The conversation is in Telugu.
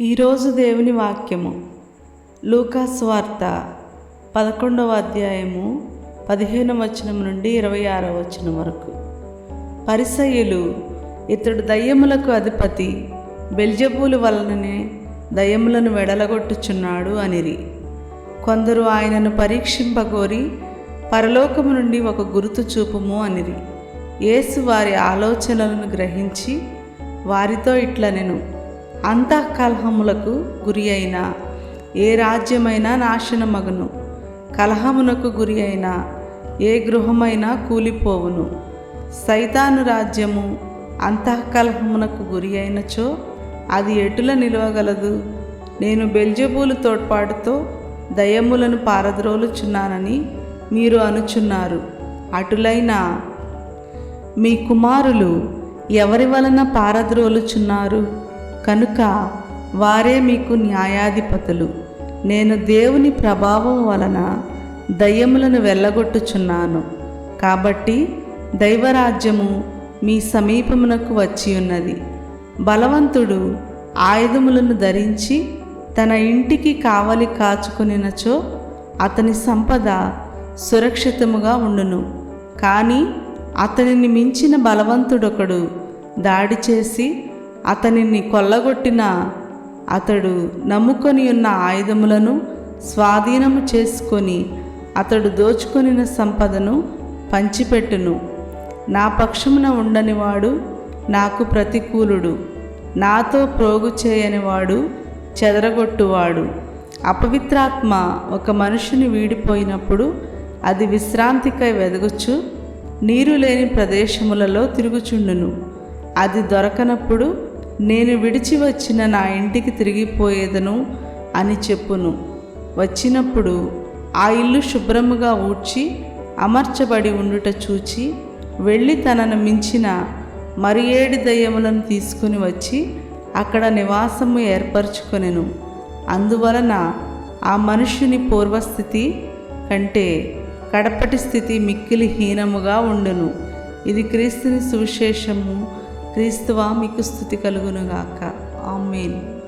ఈరోజు దేవుని వాక్యము. లూకాస్ వార్త పదకొండవ అధ్యాయము పదిహేను వచనం నుండి ఇరవై ఆరవ వచనం వరకు. పరిసయ్యులు ఇతడు దయ్యములకు అధిపతి బెల్జబూలు వలననే దయ్యములను వెడలగొట్టుచున్నాడు అనిరి. కొందరు ఆయనను పరీక్షింపగోరి పరలోకము నుండి ఒక గురుతు చూపుము అనిరి. యేసు వారి ఆలోచనలను గ్రహించి వారితో ఇట్లనెను. అంతఃకలహములకు గురి అయిన ఏ రాజ్యమైనా నాశనమగును. కలహమునకు గురి అయిన ఏ గృహమైనా కూలిపోవును. సైతాను రాజ్యము అంతఃకలహమునకు గురి అయినచో అది ఎటుల నిలవగలదు? నేను బెల్జబూలు తోడ్పాటుతో దయములను పారద్రోలుచున్నానని మీరు అనుచున్నారు. అటులైన మీ కుమారులు ఎవరి వలన పారద్రోలుచున్నారు? కనుక వారే మీకు న్యాయాధిపతులు. నేను దేవుని ప్రభావం వలన దయ్యములను వెళ్ళగొట్టుచున్నాను. కాబట్టి దైవరాజ్యము మీ సమీపమునకు వచ్చి ఉన్నది బలవంతుడు ఆయుధములను ధరించి తన ఇంటికి కావలి కాచుకొనినచో అతని సంపద సురక్షితముగా ఉండును. కానీ అతనిని మించిన బలవంతుడొకడు దాడి చేసి అతనిని కొల్లగొట్టిన అతడు నమ్ముకొని ఉన్న ఆయుధములను స్వాధీనము చేసుకొని అతడు దోచుకొనిన సంపదను పంచిపెట్టును. నా పక్షమున ఉండనివాడు నాకు ప్రతికూలుడు. నాతో ప్రోగు చేయనివాడు చెదరగొట్టువాడు. అపవిత్రాత్మ ఒక మనుషుని వీడిపోయినప్పుడు అది విశ్రాంతికై వెదగొచ్చు నీరు లేని ప్రదేశములలో తిరుగుచుండును. అది దొరకనప్పుడు నేను విడిచి వచ్చిన నా ఇంటికి తిరిగిపోయేదను అని చెప్పును. వచ్చినప్పుడు ఆ ఇల్లు శుభ్రముగా ఊడ్చి అమర్చబడి ఉండుట చూచి వెళ్ళి తనను మించిన మరి ఏడు దయ్యములను తీసుకుని వచ్చి అక్కడ నివాసము ఏర్పరచుకొనెను. అందువలన ఆ మనుష్యుని పూర్వస్థితి కంటే కడపటి స్థితి మిక్కిలి హీనముగా ఉండును. ఇది క్రీస్తుని సువిశేషము. క్రీస్తువా మీకు స్థుతి కలుగునుగాక. ఆమెన్.